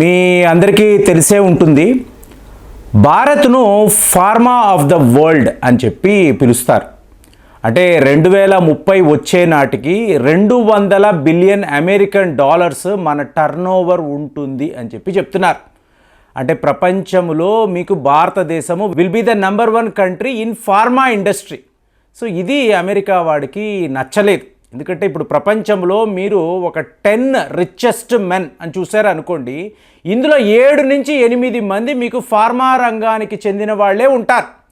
మీ అందరికీ తెలిసే ఉంటుంది భారత్ను ఫార్మా ఆఫ్ ద వరల్డ్ అని చెప్పి పిలుస్తారు. అంటే రెండు వేల ముప్పై వచ్చే నాటికి రెండు వందల బిలియన్ అమెరికన్ డాలర్స్ మన టర్న్ ఓవర్ ఉంటుంది అని చెప్పి చెప్తున్నారు. అంటే ప్రపంచంలో మీకు భారతదేశము will be the number one country in pharma industry so ఇది అమెరికా వాడికి నచ్చలేదు. ఎందుకంటే ఇప్పుడు ప్రపంచంలో మీరు ఒక టెన్ రిచెస్ట్ మెన్ అని చూసారు అనుకోండి ఇందులో ఏడు నుంచి ఎనిమిది మంది మీకు ఫార్మా రంగానికి చెందిన వాళ్ళే ఉంటారు.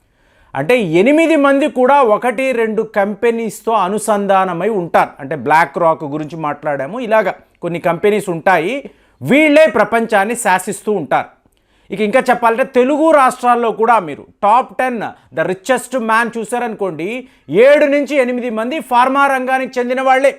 అంటే ఎనిమిది మంది కూడా ఒకటి రెండు కంపెనీస్తో అనుసంధానమై ఉంటారు. అంటే బ్లాక్ రాక్ గురించి మాట్లాడాము. ఇలాగ కొన్ని కంపెనీస్ ఉంటాయి. వీళ్ళే ప్రపంచాన్ని శాసిస్తూ ఉంటారు. ఇక ఇంకా చెప్పాలంటే తెలుగు రాష్ట్రాల్లో కూడా మీరు top ten the richest man చూసారనుకోండి ఏడు నుంచి ఎనిమిది మంది ఫార్మా రంగానికి చెందిన వాళ్ళే.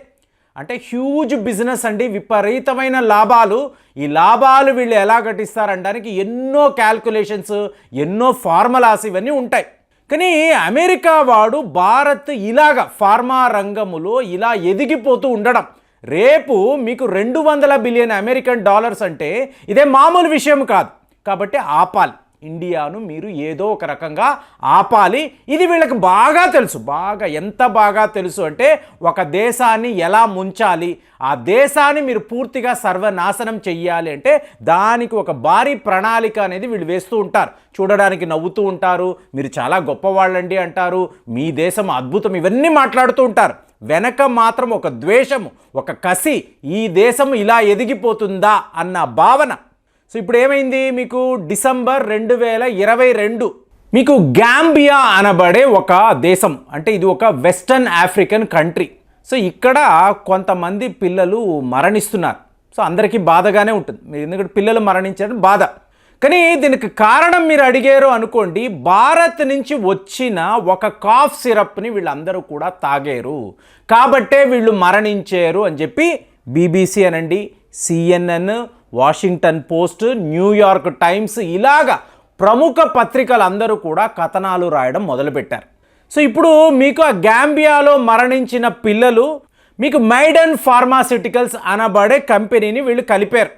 అంటే హ్యూజ్ బిజినెస్ అండి విపరీతమైన లాభాలు. ఈ లాభాలు వీళ్ళు ఎలా గటిస్తారనడానికి ఎన్నో క్యాల్కులేషన్స్ ఎన్నో ఫార్ములాస్ ఇవన్నీ ఉంటాయి. కానీ అమెరికా వాడు భారత్ ఇలాగ ఫార్మా రంగములో ఇలా ఎదిగిపోతూ ఉండడం. రేపు మీకు రెండు వందల బిలియన్ అమెరికన్ డాలర్స్ అంటే ఇదే మామూలు విషయం కాదు. కాబట్టి ఆపాలి. ఇండియాను మీరు ఏదో ఒక రకంగా ఆపాలి. ఇది వీళ్ళకి బాగా తెలుసు. బాగా ఎంత బాగా తెలుసు అంటే ఒక దేశాన్ని ఎలా ముంచాలి? ఆ దేశాన్ని మీరు పూర్తిగా సర్వనాశనం చెయ్యాలి అంటే దానికి ఒక భారీ ప్రణాళిక అనేది వీళ్ళు వేస్తూ ఉంటారు. చూడడానికి నవ్వుతూ ఉంటారు. మీరు చాలా గొప్పవాళ్ళండి అంటారు. మీ దేశం అద్భుతం ఇవన్నీ మాట్లాడుతూ ఉంటారు. వెనక మాత్రం ఒక ద్వేషము ఒక కసి ఈ దేశం ఇలా ఎదిగిపోతుందా అన్న భావన సో ఇప్పుడు ఏమైంది మీకు డిసెంబర్ రెండు వేల ఇరవై రెండు. మీకు గాంబియా అనబడే ఒక దేశం. అంటే ఇది ఒక వెస్టర్న్ ఆఫ్రికన్ కంట్రీ. సో ఇక్కడ కొంతమంది పిల్లలు మరణిస్తున్నారు. సో అందరికీ బాధగానే ఉంటుంది. మీరు ఎందుకంటే పిల్లలు మరణించడం బాధ. కానీ దీనికి కారణం మీరు అడిగారు అనుకోండి. భారత్ నుంచి వచ్చిన ఒక కాఫ్ సిరప్ని వీళ్ళందరూ కూడా తాగారు. కాబట్టే వీళ్ళు మరణించారు అని చెప్పి బీబీసీ అనండి CNN Washington Post New York Times ఇలాగ ప్రముఖ పత్రికలందరూ కూడా కథనాలు రాయడం మొదలుపెట్టారు. సో ఇప్పుడు మీకు ఆ గాంబియాలో మరణించిన పిల్లలు మీకు మైడన్ ఫార్మాసిటికల్స్ అనబడే కంపెనీని వీళ్ళు కలిపారు.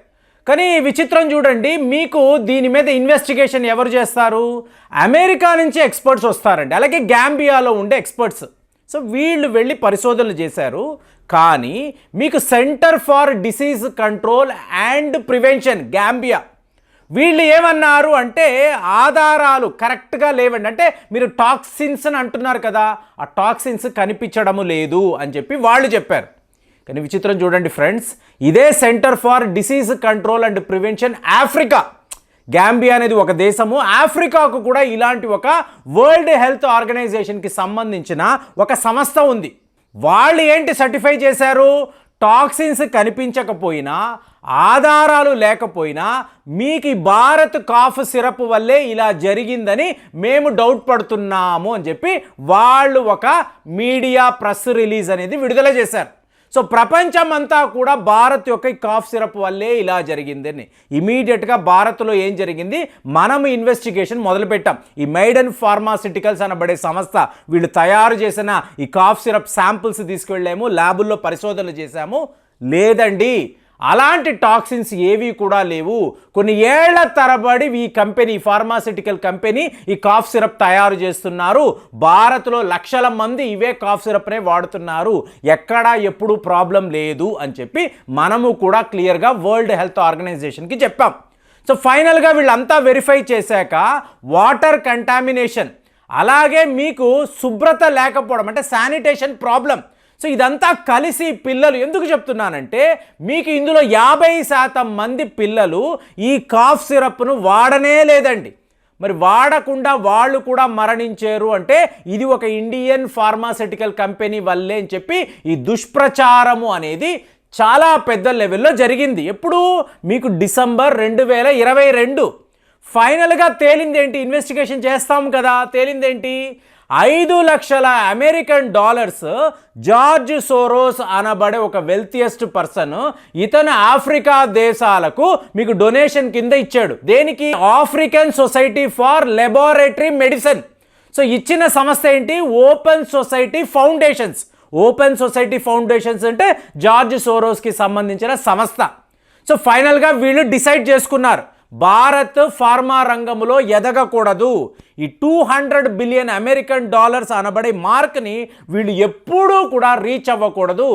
కానీ విచిత్రం చూడండి మీకు దీని మీద ఇన్వెస్టిగేషన్ ఎవరు చేస్తారు? అమెరికా నుంచి ఎక్స్పర్ట్స్ వస్తారండి. అలాగే గాంబియాలో ఉండే ఎక్స్పర్ట్స్. సో వీళ్ళు వెళ్ళి పరిశోధనలు చేశారు. కానీ మీకు centre for disease control and prevention Gambia. వీళ్ళు ఏమన్నారు అంటే ఆధారాలు కరెక్ట్గా లేవండి. అంటే మీరు టాక్సిన్స్ అని అంటున్నారు కదా ఆ టాక్సిన్స్ కనిపించడము లేదు అని చెప్పి వాళ్ళు చెప్పారు. కానీ విచిత్రం చూడండి ఫ్రెండ్స్ ఇదే centre for disease control and prevention Africa. Gambia అనేది ఒక దేశము. ఆఫ్రికాకు కూడా ఇలాంటి ఒక వరల్డ్ హెల్త్ ఆర్గనైజేషన్కి సంబంధించిన ఒక సంస్థ ఉంది. వాళ్ళు ఏంటి సర్టిఫై చేశారు? టాక్సిన్స్ కనిపించకపోయినా ఆధారాలు లేకపోయినా మీకు భారత్ కాఫ్ సిరప్ వల్లే ఇలా జరిగిందని మేము డౌట్ పడుతున్నాము అని చెప్పి వాళ్ళు ఒక మీడియా ప్రెస్ రిలీజ్ అనేది విడుదల చేశారు. సో ప్రపంచం అంతా కూడా భారత్ యొక్క ఈ కాఫ్ సిరప్ వల్లే ఇలా జరిగిందని ఇమీడియట్గా భారత్లో ఏం జరిగింది? మనం ఇన్వెస్టిగేషన్ మొదలుపెట్టాం. ఈ మైడన్ ఫార్మాసిటికల్స్ అనబడే సంస్థ వీళ్ళు తయారు చేసిన ఈ కాఫ్ సిరప్ శాంపుల్స్ తీసుకెళ్ళాము ల్యాబుల్లో పరిశోధనలు చేశాము. లేదండి అలాంటి టాక్సిన్స్ ఏవి కూడా లేవు. కొన్ని ఏళ్ళ తరబడి ఈ కంపెనీ ఫార్మాసిటికల్ కంపెనీ ఈ కాఫ్ సిరప్ తయారు చేస్తున్నారు. భారత్లో లక్షల మంది ఇవే కాఫ్ సిరప్నే వాడుతున్నారు. ఎక్కడా ఎప్పుడు ప్రాబ్లం లేదు అని చెప్పి మనము కూడా క్లియర్గా వరల్డ్ హెల్త్ ఆర్గనైజేషన్కి చెప్పాం. సో ఫైనల్గా వీళ్ళంతా వెరిఫై చేశాక వాటర్ కంటామినేషన్. అలాగే మీకు శుభ్రత లేకపోవడం అంటే శానిటేషన్ ప్రాబ్లం. సో ఇదంతా కలిసి పిల్లలు ఎందుకు చెప్తున్నానంటే మీకు ఇందులో యాభై శాతం మంది పిల్లలు ఈ కాఫ్ సిరప్ను వాడనే లేదండి. మరి వాడకుండా వాళ్ళు కూడా మరణించారు అంటే ఇది ఒక ఇండియన్ ఫార్మాసిటికల్ కంపెనీ వల్లే అని చెప్పి ఈ దుష్ప్రచారము అనేది చాలా పెద్ద లెవెల్లో జరిగింది. ఎప్పుడు? మీకు డిసెంబర్ రెండు వేల ఇరవై రెండు. ఫైనల్గా తేలిందేంటి? ఇన్వెస్టిగేషన్ చేస్తాం కదా. తేలిందేంటి? ఐదు లక్షల అమెరికన్ డాలర్స్ జార్జ్ సోరోస్ అనబడే ఒక వెల్తియెస్ట్ పర్సన్ ఇతను ఆఫ్రికా దేశాలకు మీకు డొనేషన్ కింద ఇచ్చాడు. దేనికి? African society for laboratory medicine so ఇచ్చిన సంస్థ ఏంటి? Open society foundations. Open society foundations అంటే జార్జ్ సోరోస్కి సంబంధించిన సంస్థ. సో ఫైనల్గా వీళ్ళు డిసైడ్ చేసుకున్నారు. భారత్ ఫార్మా రంగంలో ఎదగకూడదు. ఈ two hundred billion American dollars అనబడే మార్క్ని వీళ్ళు ఎప్పుడూ కూడా రీచ్ అవ్వకూడదు.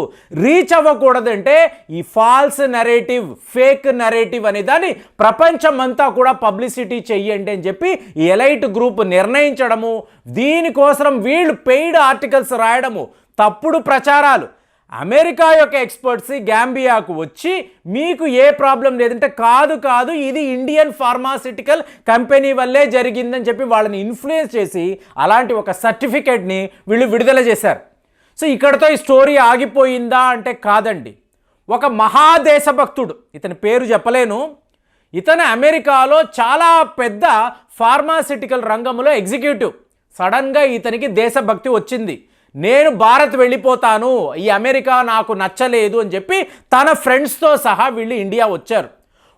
రీచ్ అవ్వకూడదు అంటే ఈ ఫాల్స్ నెరేటివ్ ఫేక్ నెరేటివ్ అనే దాన్ని ప్రపంచమంతా కూడా పబ్లిసిటీ చెయ్యండి అని చెప్పి ఈ ఎలైట్ గ్రూప్ నిర్ణయించడము. దీనికోసం వీళ్ళు పెయిడ్ ఆర్టికల్స్ రాయడము. తప్పుడు ప్రచారాలు అమెరికా యొక్క ఎక్స్పర్ట్స్ గ్యాంబియాకు వచ్చి మీకు ఏ ప్రాబ్లం లేదంటే కాదు కాదు ఇది ఇండియన్ ఫార్మాసిటికల్ కంపెనీ వల్లే జరిగిందని చెప్పి వాళ్ళని ఇన్ఫ్లుయెన్స్ చేసి అలాంటి ఒక సర్టిఫికేట్ని వీళ్ళు విడుదల చేశారు. సో ఇక్కడతో ఈ స్టోరీ ఆగిపోయిందా అంటే కాదండి. ఒక మహాదేశభక్తుడు ఇతని పేరు చెప్పలేను ఇతను అమెరికాలో చాలా పెద్ద ఫార్మాసిటికల్ రంగంలో ఎగ్జిక్యూటివ్. సడన్గా ఇతనికి దేశభక్తి వచ్చింది. నేను భారత్ వెళ్ళిపోతాను ఈ అమెరికా నాకు నచ్చలేదు అని చెప్పి తన ఫ్రెండ్స్తో సహా వీళ్ళు ఇండియా వచ్చారు.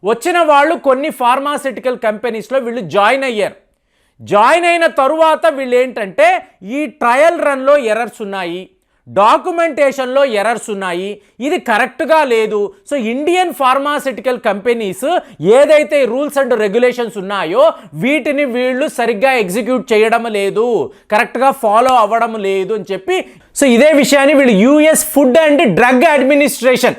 వచ్చిన వాళ్ళు కొన్ని ఫార్మాసిటికల్ కంపెనీస్లో వీళ్ళు జాయిన్ అయ్యారు. జాయిన్ అయిన తరువాత వీళ్ళు ఏంటంటే ఈ ట్రయల్ రన్లో ఎర్రర్స్ ఉన్నాయి. డాక్యుమెంటేషన్లో ఎర్రర్స్ ఉన్నాయి. ఇది కరెక్ట్గా లేదు. సో ఇండియన్ ఫార్మాసిటికల్ కంపెనీస్ ఏదైతే రూల్స్ అండ్ రెగ్యులేషన్స్ ఉన్నాయో వీటిని వీళ్ళు సరిగ్గా ఎగ్జిక్యూట్ చేయడం లేదు. కరెక్ట్గా ఫాలో అవ్వడం లేదు అని చెప్పి సో ఇదే విషయాన్ని వీళ్ళు US food and drug administration.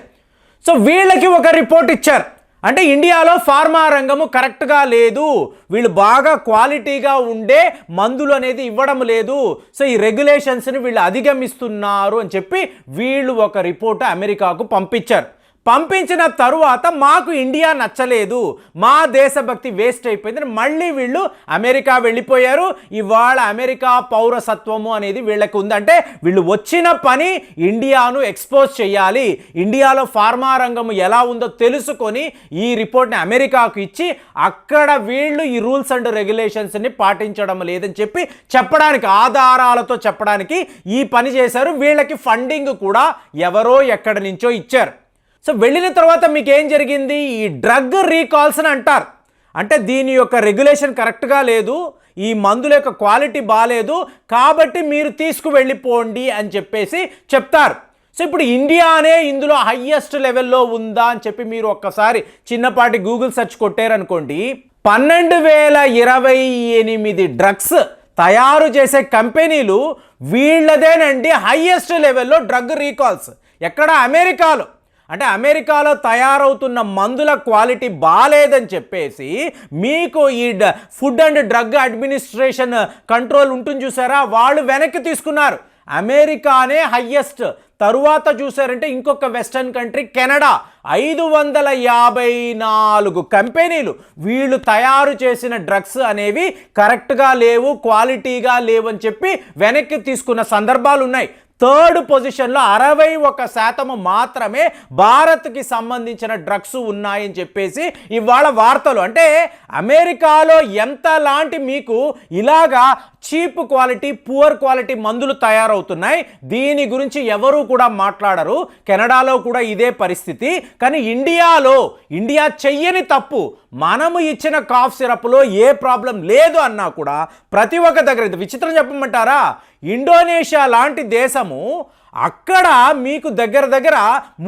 So వీళ్ళకి ఒక రిపోర్ట్ ఇచ్చారు. అంటే ఇండియాలో ఫార్మా రంగము కరెక్ట్గా లేదు. వీళ్ళు బాగా క్వాలిటీగా ఉండే మందులు అనేది ఇవ్వడం లేదు. సో ఈ రెగ్యులేషన్స్ని వీళ్ళు అధిగమిస్తున్నారు అని చెప్పి వీళ్ళు ఒక రిపోర్ట్ అమెరికాకు పంపించారు. పంపించిన తరువాత మాకు ఇండియా నచ్చలేదు. మా దేశభక్తి వేస్ట్ అయిపోయింది మళ్ళీ వీళ్ళు అమెరికా వెళ్ళిపోయారు. ఇవాళ అమెరికా పౌరసత్వము అనేది వీళ్ళకి ఉందంటే వీళ్ళు వచ్చిన పని ఇండియాను ఎక్స్పోజ్ చేయాలి. ఇండియాలో ఫార్మా రంగం ఎలా ఉందో తెలుసుకొని ఈ రిపోర్ట్ని అమెరికాకు ఇచ్చి అక్కడ వీళ్ళు ఈ రూల్స్ అండ్ రెగ్యులేషన్స్ని పాటించడం లేదని చెప్పి చెప్పడానికి ఆధారాలతో చెప్పడానికి ఈ పని చేశారు. వీళ్ళకి ఫండింగ్ కూడా ఎవరో ఎక్కడి నుంచో ఇచ్చారు. సో వెళ్ళిన తర్వాత మీకు ఏం జరిగింది? ఈ డ్రగ్ రీకాల్స్ అని అంటారు. అంటే దీని యొక్క రెగ్యులేషన్ కరెక్ట్గా లేదు ఈ మందుల యొక్క క్వాలిటీ బాగాలేదు కాబట్టి మీరు తీసుకువెళ్ళిపోండి అని చెప్పేసి చెప్తారు. సో ఇప్పుడు ఇండియానే ఇందులో హయ్యెస్ట్ లెవెల్లో ఉందా అని చెప్పి మీరు ఒక్కసారి చిన్నపాటి గూగుల్ సెర్చ్ కొట్టారనుకోండి పన్నెండు వేల ఇరవై ఎనిమిది డ్రగ్స్ తయారు చేసే కంపెనీలు వీళ్ళదేనండి హయ్యెస్ట్ లెవెల్లో డ్రగ్ రీకాల్స్. ఎక్కడ? అమెరికాలో. అంటే అమెరికాలో తయారవుతున్న మందుల క్వాలిటీ బాగాలేదని చెప్పేసి మీకు ఈ డ- food and drug administration control ఉంటుంది చూసారా? వాళ్ళు వెనక్కి తీసుకున్నారు. అమెరికానే హయ్యెస్ట్. తరువాత చూసారంటే ఇంకొక వెస్టర్న్ కంట్రీ కెనడా. ఐదు వందల యాభై నాలుగు కంపెనీలు వీళ్ళు తయారు చేసిన డ్రగ్స్ అనేవి కరెక్ట్గా లేవు క్వాలిటీగా లేవు అని చెప్పి వెనక్కి తీసుకున్న సందర్భాలు ఉన్నాయి థర్డ్ పొజిషన్లో అరవై ఒక శాతము మాత్రమే భారత్కి సంబంధించిన డ్రగ్స్ ఉన్నాయని చెప్పేసి ఇవాళ వార్తలు. అంటే అమెరికాలో ఎంత లాంటి మీకు ఇలాగా చీప్ క్వాలిటీ పువర్ క్వాలిటీ మందులు తయారవుతున్నాయి? దీని గురించి ఎవరు కూడా మాట్లాడరు. కెనడాలో కూడా ఇదే పరిస్థితి. కానీ ఇండియాలో ఇండియా చెయ్యని తప్పు. మనము ఇచ్చిన కాఫ్ సిరప్లో ఏ ప్రాబ్లం లేదు అన్నా కూడా ప్రతి ఒక్క దగ్గర విచిత్రం చెప్పమంటారా? ఇండోనేషియా లాంటి దేశము అక్కడ మీకు దగ్గర దగ్గర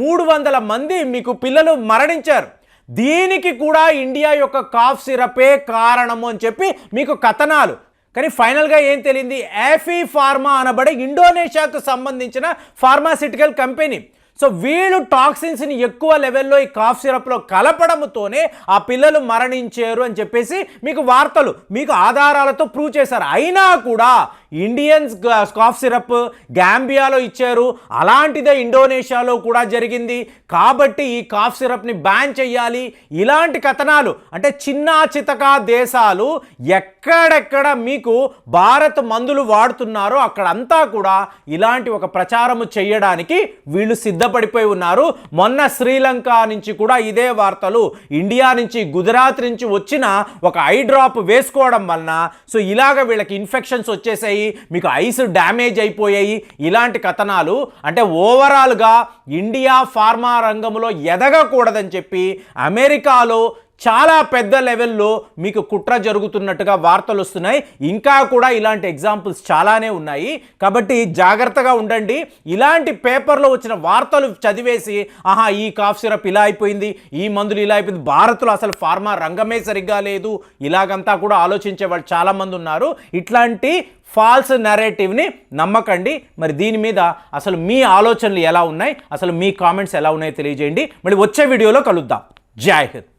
మూడు వందల మంది మీకు పిల్లలు మరణించారు. దీనికి కూడా ఇండియా యొక్క కాఫ్ సిరపే కారణము అని చెప్పి మీకు కథనాలు. కానీ ఫైనల్గా ఏం తెలియంది ఏఫీ ఫార్మా అనబడే ఇండోనేషియాకు సంబంధించిన ఫార్మాసిటికల్ కంపెనీ. సో వీళ్ళు టాక్సిన్స్ని ఎక్కువ లెవెల్లో ఈ కాఫ్ సిరప్లో కలపడంతోనే ఆ పిల్లలు మరణించారు అని చెప్పేసి మీకు వార్తలు మీకు ఆధారాలతో ప్రూవ్ చేశారు. అయినా కూడా ఇండియన్స్ కాఫ్ సిరప్ గాంబియాలో ఇచ్చారు. అలాంటిదే ఇండోనేషియాలో కూడా జరిగింది. కాబట్టి ఈ కాఫ్ సిరప్ని బ్యాన్ చేయాలి ఇలాంటి కథనాలు అంటే చిన్న చితకా దేశాలు ఎక్కడెక్కడ మీకు భారత్ మందులు వాడుతున్నారో అక్కడంతా కూడా ఇలాంటి ఒక ప్రచారము చేయడానికి వీళ్ళు సిద్ధపడిపోయి ఉన్నారు. మొన్న శ్రీలంక నుంచి కూడా ఇదే వార్తలు. ఇండియా నుంచి గుజరాత్ నుంచి వచ్చిన ఒక ఐ డ్రాప్ వేసుకోవడం వలన సో ఇలాగ వీళ్ళకి ఇన్ఫెక్షన్స్ వచ్చేసాయి మీకు ఐస్ డ్యామేజ్ అయిపోయాయి ఇలాంటి కథనాలు. అంటే ఓవరాల్గా ఇండియా ఫార్మా రంగంలో ఎదగకూడదని చెప్పి అమెరికాలో చాలా పెద్ద లెవెల్లో మీకు కుట్ర జరుగుతున్నట్టుగా వార్తలు వస్తున్నాయి. ఇంకా కూడా ఇలాంటి ఎగ్జాంపుల్స్ చాలానే ఉన్నాయి. కాబట్టి జాగ్రత్తగా ఉండండి. ఇలాంటి పేపర్లో వచ్చిన వార్తలు చదివేసి ఆహా ఈ కాఫ్ సిరప్ ఇలా అయిపోయింది ఈ మందులు ఇలా అయిపోయింది భారత్లో అసలు ఫార్మా రంగమే సరిగ్గా లేదు. ఇలాగంతా కూడా ఆలోచించే వాళ్ళు చాలామంది ఉన్నారు. ఇట్లాంటి ఫాల్స్ నెరేటివ్ని నమ్మకండి. మరి దీని మీద అసలు మీ ఆలోచనలు ఎలా ఉన్నాయి? అసలు మీ కామెంట్స్ ఎలా ఉన్నాయో తెలియజేయండి. మళ్ళీ వచ్చే వీడియోలో కలుద్దాం. జై హింద్.